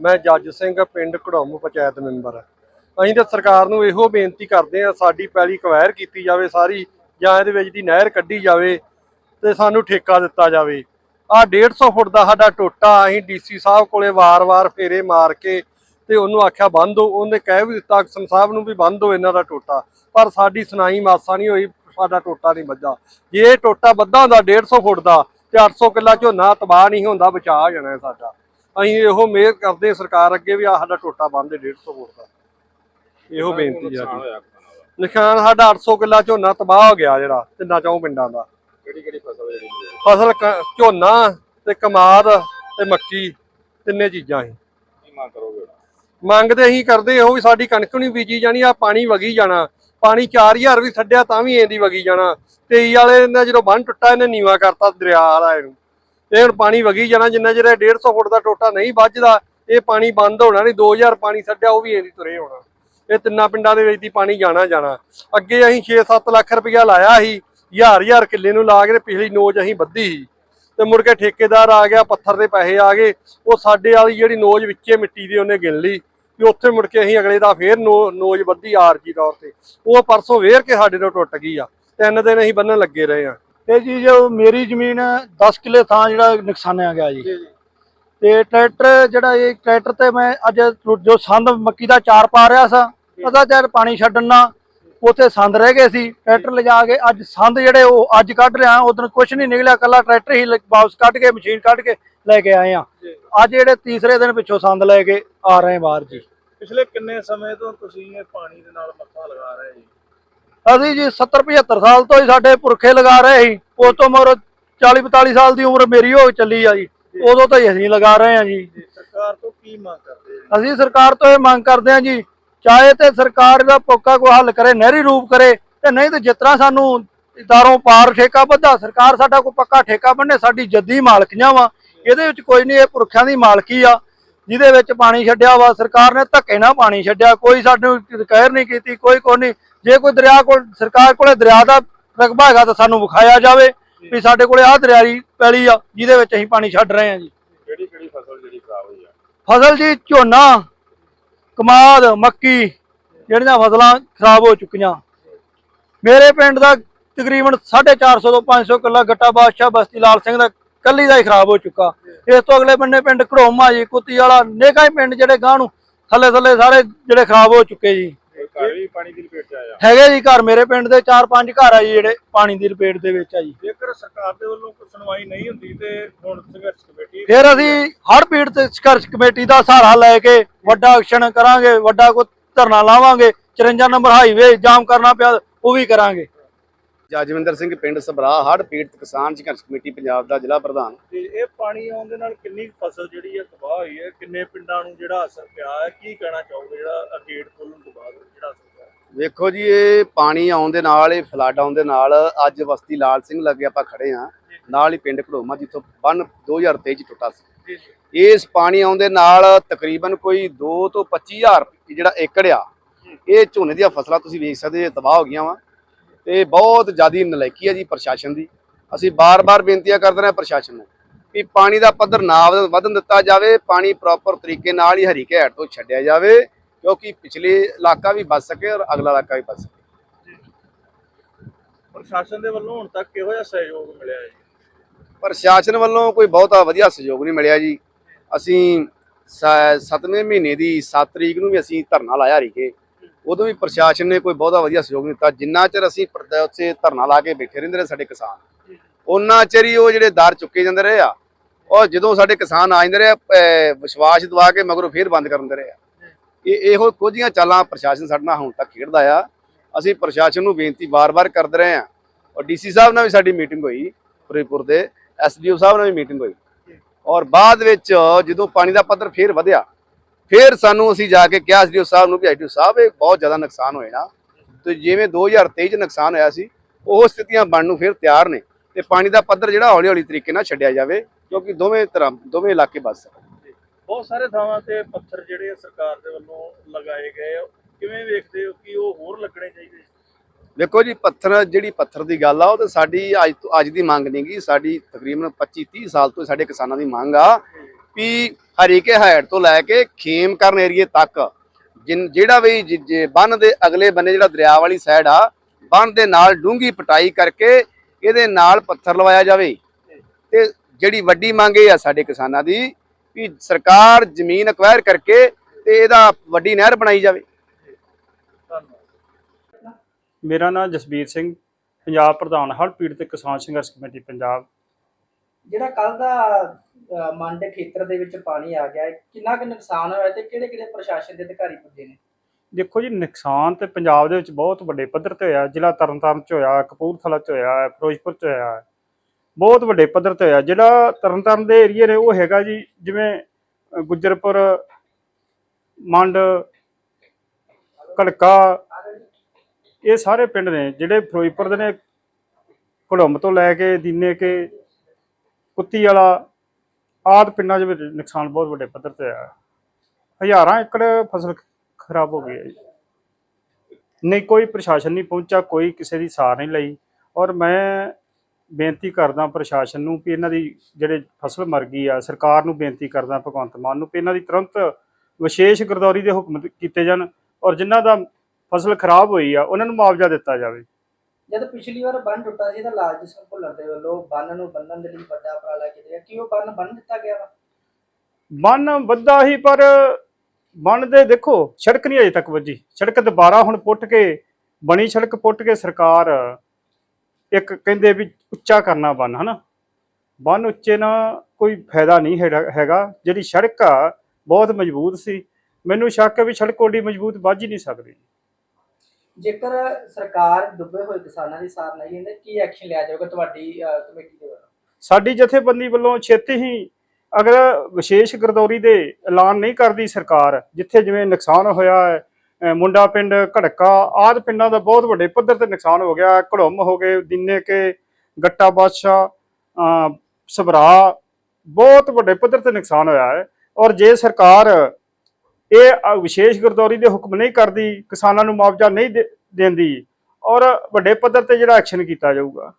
ਮੈਂ ਜੱਜ ਸਿੰਘ ਪਿੰਡ ਘੜੋਮ ਪੰਚਾਇਤ ਮੈਂਬਰ ਅਸੀਂ ਤਾਂ ਸਰਕਾਰ ਨੂੰ ਇਹੋ ਬੇਨਤੀ ਕਰਦੇ ਆ ਸਾਡੀ ਪੈਲੀ ਕਵੈਰ ਕੀਤੀ ਜਾਵੇ ਸਾਰੀ ਜਾਂ ਇਹਦੇ ਵਿੱਚ ਦੀ ਨਹਿਰ ਕੱਢੀ ਜਾਵੇ ਤੇ ਸਾਨੂੰ ਠੇਕਾ ਦਿੱਤਾ ਜਾਵੇ। ਆ 150 ਫੁੱਟ ਦਾ ਸਾਡਾ ਟੋਟਾ, ਅਸੀਂ ਡੀਸੀ ਸਾਹਿਬ ਕੋਲੇ ਵਾਰ-ਵਾਰ ਫੇਰੇ ਮਾਰ ਕੇ ਤੇ ਉਹਨੂੰ ਆਖਿਆ ਬੰਦ ਹੋ, ਉਹਨੇ ਕਹਿ ਵੀ ਦਿੱਤਾ ਅਕਸਮ ਸਾਹਿਬ ਨੂੰ ਵੀ ਬੰਦ ਹੋ ਇਹਨਾਂ ਦਾ ਟੋਟਾ। ਪਰ ਸਾਡੀ ਸੁਣਾਈ ਮਾਸਾ ਨਹੀਂ ਹੋਈ, ਸਾਡਾ ਟੋਟਾ ਨਹੀਂ ਵੱਜਾ। ਜੇ ਇਹ ਟੋਟਾ ਵੱਧਾ ਹੁੰਦਾ 150 ਫੁੱਟ ਦਾ, ਤੇ 800 ਕਿੱਲਾ ਝੋਨਾ ਤਬਾਹ ਨਹੀਂ ਹੁੰਦਾ, ਬਚਾ ਜਾਣਾ ਸਾਡਾ। ਅਸੀਂ ਇਹੋ ਮਿਹਰ ਕਰਦੇ ਹਾਂ ਸਰਕਾਰ ਅੱਗੇ ਵੀ ਆ ਸਾਡਾ ਟੋਟਾ ਬੰਦ 150 ਫੁੱਟ ਦਾ। ਇਹੋ ਬੇਨਤੀ ਹੈ ਸਾਡੀ ਨਿਸ਼ਾਨ ਸਾਡਾ 800 ਕਿੱਲਾ ਝੋਨਾ ਤਬਾਹ ਹੋ ਗਿਆ ਜਿਹੜਾ ਤਿੰਨਾਂ ਚੌਂ ਪਿੰਡਾਂ ਦਾ। ਕਿਹੜੀ ਕਿਹੜੀ ਫਸਲ ਜਿਹੜੀ ਫਸਲ ਕ- ਝੋਨਾ ਤੇ ਕਮਾਦ ਤੇ ਮੱਕੀ ਤਿੰਨੇ ਚੀਜ਼ਾਂ ਸੀ ਕੀ ਮੰਗ ਕਰੋਗੇ? ਮੰਗ ਤੇ ਅਸੀਂ ਕਰਦੇ ਇਹੋ ਵੀ ਸਾਡੀ ਕਣਕ ਨਹੀਂ ਬੀਜੀ ਜਾਣੀ ਆ ਪਾਣੀ ਵਗੀ ਜਾਣਾ। ਪਾਣੀ 4000 ਵੀ ਛੱਡਿਆ ਤਾਂ ਵੀ ਇਹਦੀ ਵਗੀ ਜਾਣਾ। 23 ਵਾਲੇ ਨੇ ਜਦੋਂ ਬੰਨ ਟੁੱਟਾ ਇਹਨੇ ਨੀਵਾ ਕਰਤਾ ਦਰਿਆ ਵਾਲਾ ਇਹਨੂੰ ਇਹ ਹੁਣ ਪਾਣੀ ਵਗੀ ਜਾਣਾ, ਜਿੰਨਾ ਚਿਰ ਇਹ 150 ਫੁੱਟ ਦਾ ਟੋਟਾ ਨਹੀਂ ਵੱਜਦਾ, ਇਹ ਪਾਣੀ ਬੰਦ ਹੋਣਾ ਨਹੀਂ 2000 ਪਾਣੀ ਛੱਡਿਆ, ਉਹ ਵੀ ਇਹਦੀ ਤੁਰੇ ਹੋਣਾ। ਇਹ ਤਿੰਨਾਂ ਪਿੰਡਾਂ ਦੇ ਵਿੱਚ ਦੀ ਪਾਣੀ ਜਾਣਾ ਜਾਣਾ। ਅੱਗੇ ਅਸੀਂ 6-7 ਲੱਖ ਰੁਪਇਆ ਲਾਇਆ ਸੀ, ਹਜ਼ਾਰ ਹਜ਼ਾਰ ਕਿੱਲੇ ਨੂੰ ਲਾ ਕੇ ਪਿਛਲੀ ਨੋਜ ਅਸੀਂ ਬੱਧੀ ਸੀ। ਤੇ ਮੁੜ ਕੇ ਠੇਕੇਦਾਰ ਆ ਗਿਆ, ਪੱਥਰ ਦੇ ਪੈਸੇ ਆ ਗਏ, ਉਹ ਸਾਡੇ ਵਾਲੀ ਜਿਹੜੀ ਨੋਜ ਵਿੱਚੇ ਮਿੱਟੀ ਦੀ ਉਹਨੇ ਗਿਣ ਲਈ। ਵੀ ਉੱਥੇ ਮੁੜ ਕੇ ਅਸੀਂ ਅਗਲੇ ਦਾ ਫੇਰ ਨੋ- ਨੋਜ ਬੱਧੀ ਆਰਜੀ ਤੌਰ ਤੇ। ਉਹ ਪਰਸੋਂ ਵੇਰ ਕੇ ਸਾਡੇ ਤੋਂ ਟੁੱਟ ਗਈ ਆ। ਤਿੰਨ ਦਿਨ ਅਸੀਂ ਬੰਨਣ ਲੱਗੇ ਰਹੇ ਆ। ਇਹ ਜੀ ਜੋ ਮੇਰੀ ਜ਼ਮੀਨ 10 ਕਿੱਲੇ ਥਾਂ ਜਿਹੜਾ ਨੁਕਸਾਨਿਆ ਗਿਆ ਜੀ। ਤੇ ਟਰੈਕਟਰ ਜਿਹੜਾ ਇਹ ਟਰੈਕਟਰ ਤੇ ਮੈਂ ਅੱਜ ਜੋ ਸੰਦ ਮੱਕੀ ਦਾ ਚਾਰ ਪਾ ਰਿਹਾ ਸਾਂ ਉਹਦਾ ਜਦ ਪਾਣੀ ਛੱਡਣ ਉੱਥੇ ਸੰਦ ਰਹਿ ਗਏ ਸੀ। ਟਰੈਕਟਰ ਲਿਜਾ ਕੇ ਅੱਜ ਸੰਦ ਜਿਹੜੇ ਉਹ ਅੱਜ ਕੱਢ ਰਿਹਾ ਉਦੋਂ ਕੁਝ ਨਹੀਂ ਨਿਕਲਿਆ ਕੱਲਾ ਟਰੈਕਟਰ ਹੀ ਵਾਪਸ ਕੱਢ ਕੇ ਮਸ਼ੀਨ ਕੱਢ ਕੇ ਲੈ ਕੇ ਆਏ ਆ ਅੱਜ ਜਿਹੜੇ ਤੀਸਰੇ ਦਿਨ ਪਿੱਛੋਂ ਸੰਦ ਲੈ ਕੇ ਆ ਰਹੇ ਬਾਹਰ ਜੀ। ਪਿਛਲੇ ਕਿੰਨੇ ਸਮੇਂ ਤੋਂ ਤੁਸੀਂ ਇਹ ਪਾਣੀ ਦੇ ਨਾਲ ਮੱਥਾ ਲਗਾ ਰਹੇ ਜੀ ਅਸੀਂ ਜੀ 70 75 ਸਾਲ ਤੋਂ ਹੀ ਸਾਡੇ ਪੁਰਖੇ ਲਗਾ ਰਹੇ ਸੀ। ਉਸ ਤੋਂ ਮਗਰ 40 42 ਸਾਲ ਦੀ ਉਮਰ ਮੇਰੀ ਹੋ ਚੱਲੀ ਆ ਜੀ। ਉਦੋਂ ਤੋਂ ਹੀ ਅਸੀਂ ਲਗਾ ਰਹੇ ਆ ਜੀ। ਸਰਕਾਰ ਤੋਂ ਕੀ ਮੰਗ ਕਰਦੇ ਅਸੀਂ ਸਰਕਾਰ ਤੋਂ ਇਹ ਮੰਗ ਕਰਦੇ ਹਾਂ ਜੀ ਚਾਹੇ ਤੇ ਸਰਕਾਰ ਦਾ ਪੱਕਾ ਕੋਈ ਹੱਲ ਕਰੇ ਨਹਿਰੀ ਰੂਪ ਕਰੇ ਤੇ ਨਹੀਂ ਤੇ ਜਿਤਨਾ ਸਾਨੂੰ ਇਦਾਰੋਂ ਪਾਰ ਠੇਕਾ ਬੱਧਾ ਸਰਕਾਰ ਸਾਡਾ ਕੋਈ ਪੱਕਾ ਠੇਕਾ ਬੰਨੇ ਸਾਡੀ ਜੱਦੀ ਮਾਲਕੀਆਂ ਵਾ। ਇਹਦੇ ਵਿੱਚ ਕੋਈ ਨਹੀਂ ਇਹ ਪੁਰਖਿਆਂ ਦੀ ਮਾਲਕੀ ਆ ਜਿਹਦੇ ਵਿੱਚ ਪਾਣੀ ਛੱਡਿਆ ਵਾ ਸਰਕਾਰ ਨੇ ਧੱਕੇ ਨਾਲ ਪਾਣੀ ਛੱਡਿਆ ਕੋਈ ਸਾਨੂੰ ਕਹਿਰ ਨਹੀਂ ਕੀਤੀ ਕੋਈ ਕੋਈ ਨਹੀਂ। ਜੇ ਕੋਈ ਦਰਿਆ ਕੋਲ ਸਰਕਾਰ ਕੋਲੇ ਦਰਿਆ ਦਾ ਰਕਬਾ ਹੈਗਾ ਤਾਂ ਸਾਨੂੰ ਵਿਖਾਇਆ ਜਾਵੇ ਵੀ ਸਾਡੇ ਕੋਲੇ ਆਹ ਦਰਿਆਈ ਪੈਲੀ ਆ ਜਿਹਦੇ ਵਿੱਚ ਅਸੀਂ ਪਾਣੀ ਛੱਡ ਰਹੇ ਹਾਂ ਜੀ। ਕਿਹੜੀ ਕਿਹੜੀ ਫਸਲ ਜਿਹੜੀ ਖਰਾਬ ਹੋਈ ਆ? ਫਸਲ ਜੀ ਝੋਨਾ ਕਮਾਦ ਮੱਕੀ ਜਿਹੜੀਆਂ ਫਸਲਾਂ ਖਰਾਬ ਹੋ ਚੁੱਕੀਆਂ। ਮੇਰੇ ਪਿੰਡ ਦਾ ਤਕਰੀਬਨ 450 ਤੋਂ 500 ਕਿੱਲਾ ਗੱਟਾ ਬਾਦਸ਼ਾਹ ਬਸਤੀ ਲਾਲ ਸਿੰਘ ਦਾ ਕੱਲੀ ਦਾ ਹੀ ਖਰਾਬ ਹੋ ਚੁੱਕਾ। ਇਸ ਤੋਂ ਅਗਲੇ ਬੰਨੇ ਪਿੰਡ ਘੜੋਮਾ ਜੀ ਕੁੱਤੀ ਵਾਲਾ ਨੇਕਾ ਹੀ ਪਿੰਡ ਜਿਹੜੇ ਗਾਂ ਨੂੰ ਥੱਲੇ ਥੱਲੇ ਸਾਰੇ ਜਿਹੜੇ ਖਰਾਬ ਹੋ ਚੁੱਕੇ ਜੀ। ਘਰ ਵੀ ਪਾਣੀ ਦੀ ਲਪੇਟ ਚ ਆਇਆ। ਹੈਗੇ ਜੀ ਘਰ ਮੇਰੇ ਪਿੰਡ ਦੇ 4-5 ਘਰ ਆ ਜੀ ਜਿਹੜੇ ਪਾਣੀ ਦੀ ਲਪੇਟ ਦੇ ਵਿੱਚ ਆ ਜੀ। ਜੇਕਰ ਸਰਕਾਰ ਦੇ ਵੱਲੋਂ ਕੋਈ ਸੁਣਵਾਈ ਨਹੀਂ ਹੁੰਦੀ ਤੇ ਹੁਣ ਸੰਘਰਸ਼ ਕਮੇਟੀ ਫਿਰ ਅਸੀਂ ਹੜ ਪੀੜ ਤੇ ਸੰਘਰਸ਼ ਕਮੇਟੀ ਦਾ ਸਹਾਰਾ ਲੈ ਕੇ ਵੱਡਾ ਐਕਸ਼ਨ ਕਰਾਂਗੇ ਵੱਡਾ ਕੋ ਧਰਨਾ ਲਾਵਾਂਗੇ 54 ਨੰਬਰ ਹਾਈਵੇ ਜਾਮ ਕਰਨਾ ਪਿਆ ਉਹ ਵੀ ਕਰਾਂਗੇ। ਜਜਵਿੰਦਰ ਸਿੰਘ ਪਿੰਡ ਸਭਰਾ ਹੜ੍ਹ ਪੀੜਤ ਕਿਸਾਨ ਸੰਘਰਸ਼ ਕਮੇਟੀ ਪੰਜਾਬ ਦਾ ਜ਼ਿਲ੍ਹਾ ਪ੍ਰਧਾਨ। ਤੇ ਇਹ ਪਾਣੀ ਆਉਣ ਦੇ ਨਾਲ ਕਿੰਨੀ ਫਸਲ ਜਿਹੜੀ ਹੈ ਤਬਾਹ ਹੋਈ ਹੈ? ਕਿੰਨੇ ਪਿੰਡਾਂ ਨੂੰ ਜਿਹੜਾ ਅਸਰ ਪਿਆ ਹੈ? ਕੀ ਕਹਿਣਾ ਚਾਹੋਗੇ ਜਿਹੜਾ ਗੇਟ ਖੋਲਣ ਤੋਂ ਬਾਅਦ ਜਿਹੜਾ ਅਸਰ ਪਿਆ? ਵੇਖੋ ਜੀ ਇਹ ਪਾਣੀ ਆਉਣ ਦੇ ਨਾਲ ਇਹ ਫਲੱਡ ਆਉਣ ਦੇ ਨਾਲ ਅੱਜ ਬਸਤੀ ਲਾਲ ਸਿੰਘ ਲੱਗੇ ਆਪਾਂ ਖੜੇ ਆ ਨਾਲ ਹੀ ਪਿੰਡ ਘੜੋਮਾ ਜਿੱਥੋਂ ਬੰਨ 2023 ਚ ਟੁੱਟਾ ਸੀ। ਇਸ ਪਾਣੀ ਆਉਣ ਦੇ ਨਾਲ ਤਕਰੀਬਨ ਕੋਈ 2 ਤੋਂ 25000 ਜਿਹੜਾ ਏਕੜ ਆ ਇਹ ਝੋਨੇ ਦੀਆਂ ਫਸਲਾਂ ਤੁਸੀਂ ਵੇਖ ਸਕਦੇ ਜੇ ਤਬਾਹ ਹੋ ਗਈਆਂ ਵਾ। ਤੇ ਬਹੁਤ ਜ਼ਿਆਦੀ ਨਲਾਇਕੀ ਆ ਜੀ ਪ੍ਰਸ਼ਾਸਨ ਦੀ। ਅਸੀਂ ਬਾਰ-ਬਾਰ ਬੇਨਤੀਆਂ ਕਰਦੇ ਰਹੇ ਪ੍ਰਸ਼ਾਸਨ ਨੂੰ ਵੀ ਪਾਣੀ ਦਾ ਪੱਧਰ ਨਾ ਵਧ- ਵਧਣ ਦਿੱਤਾ ਜਾਵੇ ਪਾਣੀ ਪ੍ਰੋਪਰ ਤਰੀਕੇ ਨਾਲ ਹੀ ਹਰੀ ਘੈਟ ਤੋਂ ਛੱਡਿਆ ਜਾਵੇ ਕਿਉਂਕਿ ਪਿਛਲੇ ਇਲਾਕਾ ਵੀ ਬਚ ਸਕੇ ਔਰ ਅਗਲਾ ਇਲਾਕਾ ਵੀ ਬਚ ਸਕੇ। ਪ੍ਰਸ਼ਾਸਨ ਦੇ ਵੱਲੋਂ ਹੁਣ ਤੱਕ ਕਿਹੋ ਜਿਹਾ ਸਹਿਯੋਗ ਮਿਲਿਆ ਹੈ ਜੀ? ਪ੍ਰਸ਼ਾਸਨ ਵੱਲੋਂ ਕੋਈ ਬਹੁਤਾ ਵਧੀਆ ਸਹਿਯੋਗ ਨਹੀਂ ਮਿਲਿਆ ਜੀ। ਅਸੀਂ 7ਵੇਂ ਮਹੀਨੇ ਦੀ 7 ਤਰੀਕ ਨੂੰ ਵੀ ਅਸੀਂ ਧਰਨਾ ਲਾਇਆ ਰੀਕੇ ਉਦੋਂ ਵੀ ਪ੍ਰਸ਼ਾਸਨ ਨੇ ਕੋਈ ਬਹੁਤਾ ਵਧੀਆ ਸਹਿਯੋਗ ਨਹੀਂ ਦਿੱਤਾ। ਜਿੰਨਾ ਚਿਰ ਅਸੀਂ ਉੱਥੇ ਧਰਨਾ ਲਾ ਕੇ ਬੈਠੇ ਰਹਿੰਦੇ ਰਹੇ ਸਾਡੇ ਕਿਸਾਨ ਉਹਨਾਂ ਚਿਰ ਹੀ ਉਹ ਜਿਹੜੇ ਦਰ ਚੁੱਕੇ ਜਾਂਦੇ ਰਹੇ ਆ। ਔਰ ਜਦੋਂ ਸਾਡੇ ਕਿਸਾਨ ਆ ਜਾਂਦੇ ਰਹੇ ਅਹ ਵਿਸ਼ਵਾਸ ਦਵਾ ਕੇ ਮਗਰੋਂ ਫੇਰ ਬੰਦ ਕਰ ਦਿੰਦੇ ਰਹੇ ਆ। ਇਹ, ਇਹੋ ਕੁਝ ਚਾਲਾਂ ਪ੍ਰਸ਼ਾਸਨ ਸਾਡੇ ਨਾਲ ਹੁਣ ਤੱਕ ਖੇਡਦਾ ਆ। ਅਸੀਂ ਪ੍ਰਸ਼ਾਸਨ ਨੂੰ ਬੇਨਤੀ ਵਾਰ-ਵਾਰ ਕਰਦੇ ਰਹੇ ਆ। ਔਰ ਡੀਸੀ ਸਾਹਿਬ ਨਾਲ ਵੀ ਸਾਡੀ ਮੀਟਿੰਗ ਹੋਈ ਫਰੀਦਪੁਰ ਦੇ। ਐਸਡੀਓ ਸਾਹਿਬ ਨਾਲ ਵੀ ਮੀਟਿੰਗ ਹੋਈ। ਔਰ ਬਾਅਦ ਵਿੱਚ ਜਦੋਂ ਪਾਣੀ ਦਾ ਪੱਧਰ ਫੇਰ ਵਧਿਆ ਫੇਰ ਸਾਨੂੰ ਅਸੀਂ ਜਾ ਕੇ ਕਿਹਾ ਐਸਡੀਓ ਸਾਹਿਬ ਨੂੰ ਵੀ ਐਸਡੀਓ ਸਾਹਿਬ ਇਹ ਬਹੁਤ ਜ਼ਿਆਦਾ ਨੁਕਸਾਨ ਹੋਏਗਾ ਤੇ ਜਿਵੇਂ 2023 ਚ ਨੁਕਸਾਨ ਹੋਇਆ ਸੀ ਉਹ ਸਥਿਤੀਆਂ ਬਣਨ ਨੂੰ ਫੇਰ ਤਿਆਰ ਨੇ। ਤੇ ਪਾਣੀ ਦਾ ਪੱਧਰ ਜਿਹੜਾ ਹੌਲੀ ਹੌਲੀ ਤਰੀਕੇ ਨਾਲ ਛੱਡਿਆ ਜਾਵੇ ਕਿਉਂਕਿ ਦੋਵੇਂ ਤਰ੍ਹਾਂ ਦੋਵੇਂ ਇਲਾਕੇ ਬਚ ਸਕਣ। ਬਹੁਤ ਸਾਰੇ ਥਾਵਾਂ ਤੇ ਪੱਥਰ ਜਿਹੜੇ ਸਰਕਾਰ ਦੇ ਵੱਲੋਂ ਲਗਾਏ ਗਏ ਕਿਵੇਂ ਵੇਖਦੇ ਹੋ ਕਿ ਉਹ ਹੋਰ ਲੱਗਣੇ ਚਾਹੀਦੇ? ਵੇਖੋ ਜੀ ਪੱਥਰ ਜਿਹੜੀ ਪੱਥਰ ਦੀ ਗੱਲ ਆ ਉਹ ਤਾਂ ਸਾਡੀ ਅੱਜ ਤੋਂ ਅੱਜ ਦੀ ਮੰਗ ਨਹੀਂ ਗੀ ਸਾਡੀ ਤਕਰੀਬਨ 25 30 ਸਾਲ ਤੋਂ ਸਾਡੇ ਕਿਸਾਨਾਂ ਦੀ ਮੰਗ ਆ। ਵੀ ਹਰੀਕੇ ਹਾਈਟ ਤੋਂ ਲੈ ਕੇ ਖੇਮ ਕਰਨ ਏਰੀਏ ਤੱਕ ਜਿਹੜਾ ਵੀ ਬੰਨ ਦੇ ਅਗਲੇ ਬੰਨੇ ਜਿਹੜਾ ਦਰਿਆ ਵਾਲੀ ਸਾਈਡ ਆ ਬੰਨ ਦੇ ਨਾਲ ਡੂੰਗੀ ਪਟਾਈ ਕਰਕੇ ਇਹਦੇ ਨਾਲ ਪੱਥਰ ਲਵਾਇਆ ਜਾਵੇ। ਤੇ ਜਿਹੜੀ ਵੱਡੀ ਮੰਗ ਇਹ ਆ ਸਾਡੇ ਕਿਸਾਨਾਂ ਦੀ ਵੀ ਸਰਕਾਰ ਜ਼ਮੀਨ ਅਕਵਾਇਰ ਕਰਕੇ ਤੇ ਇਹਦਾ ਵੱਡੀ ਨਹਿਰ ਬਣਾਈ ਜਾਵੇ। ਧੰਨਵਾਦ ਮੇਰਾ ਨਾਮ ਜਸਬੀਰ ਸਿੰਘ ਪੰਜਾਬ ਪ੍ਰਧਾਨ ਹੜ੍ਹ ਪੀੜਤ ਕਿਸਾਨ ਸੰਘਰਸ਼ ਕਮੇਟੀ ਪੰਜਾਬ। ਜਿਹੜਾ ਕੱਲ ਦਾ ਅ, ਦੇ ਖੇਤਰ ਦੇ ਵਿੱਚ ਪਾਣੀ ਆ ਗਿਆ ਹੈ। ਕਿੰਨਾ ਕੁ ਨੁਕਸਾਨ ਹੋਇਆ ਤੇ ਕਿਹੜੇ ਕਿਹੜੇ ਪ੍ਰਸ਼ਾਸਨ ਦੇ ਅਧਿਕਾਰੀ ਪੁੱਜੇ ਨੇ? ਦੇਖੋ ਜੀ ਨੁਕਸਾਨ ਤੇ ਪੰਜਾਬ ਦੇ ਵਿੱਚ ਬਹੁਤ ਵੱਡੇ ਪੱਧਰ ਤੇ ਹੋਇਆ। ਜ਼ਿਲ੍ਹਾ ਤਰਨਤਾਰਨ ਚ ਹੋਇਆ ਕਪੂਰਥਲਾ ਚ ਹੋਇਆ ਫਿਰੋਜ਼ਪੁਰ ਚ ਹੋਇਆ। ਬਹੁਤ ਵੱਡੇ ਪੱਧਰ ਤੇ ਹੋਇਆ। ਜਿਹੜਾ ਤਰਨਤਾਰਨ ਦੇ ਏਰੀਏ ਨੇ ਉਹ ਹੈਗਾ ਜੀ ਜਿਵੇਂ ਅ, ਗੁੱਜਰਪੁਰ ਮੰਡ ਕੜਕਾ ਇਹ ਸਾਰੇ ਪਿੰਡ ਨੇ। ਜਿਹੜੇ ਫਿਰੋਜ਼ਪੁਰ ਦੇ ਨੇ ਘੜੁੰਮ ਤੋਂ ਲੈ ਕੇ ਦੀਨੇ ਕੇ ਕੁੱਤੀ ਵਾਲਾ ਆਦ ਪਿੰਡਾਂ 'ਚ ਵੀ ਨੁਕਸਾਨ ਬਹੁਤ ਵੱਡੇ ਪੱਧਰ ਤੇ ਆਇਆ। ਹਜ਼ਾਰਾਂ ਏਕੜ ਫਸਲ ਖਰਾਬ ਹੋ ਗਈ ਹੈ ਜੀ। ਨਹੀਂ, ਕੋਈ ਪ੍ਰਸ਼ਾਸਨ ਨਹੀਂ ਪਹੁੰਚਾ ਕੋਈ ਕਿਸੇ ਦੀ ਸਾਰ ਨਹੀਂ ਲਈ। ਔਰ ਮੈਂ ਬੇਨਤੀ ਕਰਦਾ ਪ੍ਰਸ਼ਾਸਨ ਨੂੰ ਵੀ ਇਹਨਾਂ ਦੀ ਜਿਹੜੇ ਫਸਲ ਮਰ ਗਈ ਆ, ਸਰਕਾਰ ਨੂੰ ਬੇਨਤੀ ਕਰਦਾ, ਭਗਵੰਤ ਮਾਨ ਨੂੰ ਵੀ ਇਹਨਾਂ ਦੀ ਤੁਰੰਤ ਵਿਸ਼ੇਸ਼ ਗਰਦੌਰੀ ਦੇ ਹੁਕਮ ਕੀਤੇ ਜਾਣ। ਔਰ ਜਿਨ੍ਹਾਂ ਦਾ ਫਸਲ ਖਰਾਬ ਹੋਈ ਆ, ਉਹਨਾਂ ਨੂੰ ਮੁਆਵਜ਼ਾ ਦਿੱਤਾ ਜਾਵੇ। ਜਦ ਪਿਛਲੀ ਵਾਰ ਬੰਨ ਟੁੱਟਾ ਸੀ ਤਾਂ ਲਾਲ ਸਿੰਘ ਭੁੱਲਰ ਦੇ ਵੱਲੋਂ ਬੰਨ ਨੂੰ ਬੰਨਣ ਦੇ ਲਈ ਵੱਡਾ ਉਪਰਾਲਾ ਕੀਤਾ ਗਿਆ ਕੀ ਉਹ ਬੰਨ ਬੰਨ ਦਿੱਤਾ ਗਿਆ ਵਾ? ਬੰਨ ਵੱਧਾ ਹੀ, ਪਰ ਬੰਨ ਦੇ ਦੇਖੋ, ਸੜਕ ਨਹੀਂ ਅਜੇ ਤੱਕ ਵੱਜੀ। ਸੜਕ ਦੁਬਾਰਾ ਹੁਣ ਪੁੱਟ ਕੇ, ਬਣੀ ਸੜਕ ਪੁੱਟ ਕੇ ਸਰਕਾਰ ਇੱਕ ਕਹਿੰਦੇ ਵੀ ਉੱਚਾ ਕਰਨਾ ਬੰਨ, ਹਨਾ? ਬੰਨ ਉੱਚੇ ਨਾਲ ਕੋਈ ਫਾਇਦਾ ਨਹੀਂ ਹੈਗਾ। ਜਿਹੜੀ ਸੜਕ ਆ, ਬਹੁਤ ਮਜ਼ਬੂਤ ਸੀ। ਮੈਨੂੰ ਸ਼ੱਕ ਹੈ ਵੀ ਸੜਕ ਓਡੀ ਮਜ਼ਬੂਤ ਵੱਜ ਹੀ ਨਹੀਂ ਸਕਦੀ। ਜੇਕਰ ਸਰਕਾਰ ਡੁੱਬੇ ਹੋਏ ਕਿਸਾਨਾਂ ਦੀ ਸਾਰ ਨਹੀਂ ਲੈਂਦੇ, ਕੀ ਐਕਸ਼ਨ ਲਿਆ ਜਾਊਗਾ ਤੁਹਾਡੀ ਕਮੇਟੀ ਦੇ ਵੱਲੋਂ? ਸਾਡੀ ਜਥੇਬੰਦੀ ਵੱਲੋਂ ਛੇਤੀ ਹੀ ਅਗਰ ਵਿਸ਼ੇਸ਼ ਗਰਦੌਰੀ ਦੇ ਐਲਾਨ ਨਹੀਂ ਕਰਦੀ ਸਰਕਾਰ, ਜਿੱਥੇ ਜਿਵੇਂ ਨੁਕਸਾਨ ਹੋਇਆ ਹੈ ਮੁੰਡਾ ਪਿੰਡ ਘੜਕਾ, ਆਦ ਪਿੰਡਾਂ ਦਾ ਬਹੁਤ ਵੱਡੇ ਪੱਧਰ ਤੇ ਨੁਕਸਾਨ ਹੋ ਗਿਆ, ਘੜੁੰਮ ਹੋ ਗਏ, ਦਿਨੇ ਕੇ, ਗੱਟਾ ਬਾਦਸ਼ਾਹ, ਅਹ, ਸਭਰਾ, ਬਹੁਤ ਵੱਡੇ ਪੱਧਰ ਤੇ ਨੁਕਸਾਨ ਹੋਇਆ ਹੈ। ਔਰ ਜੇ ਸਰਕਾਰ ਇਹ ਵਿਸ਼ੇਸ਼ ਗਰਦੌਰੀ ਦੇ ਹੁਕਮ ਨਹੀਂ ਕਰਦੀ, ਕਿਸਾਨਾਂ ਨੂੰ ਮੁਆਵਜ਼ਾ ਨਹੀਂ ਦੇ- ਦਿੰਦੀ। ਔਰ ਵੱਡੇ ਪੱਧਰ ਤੇ ਜਿਹੜਾ ਐਕਸ਼ਨ ਕੀਤਾ ਜਾਊਗਾ।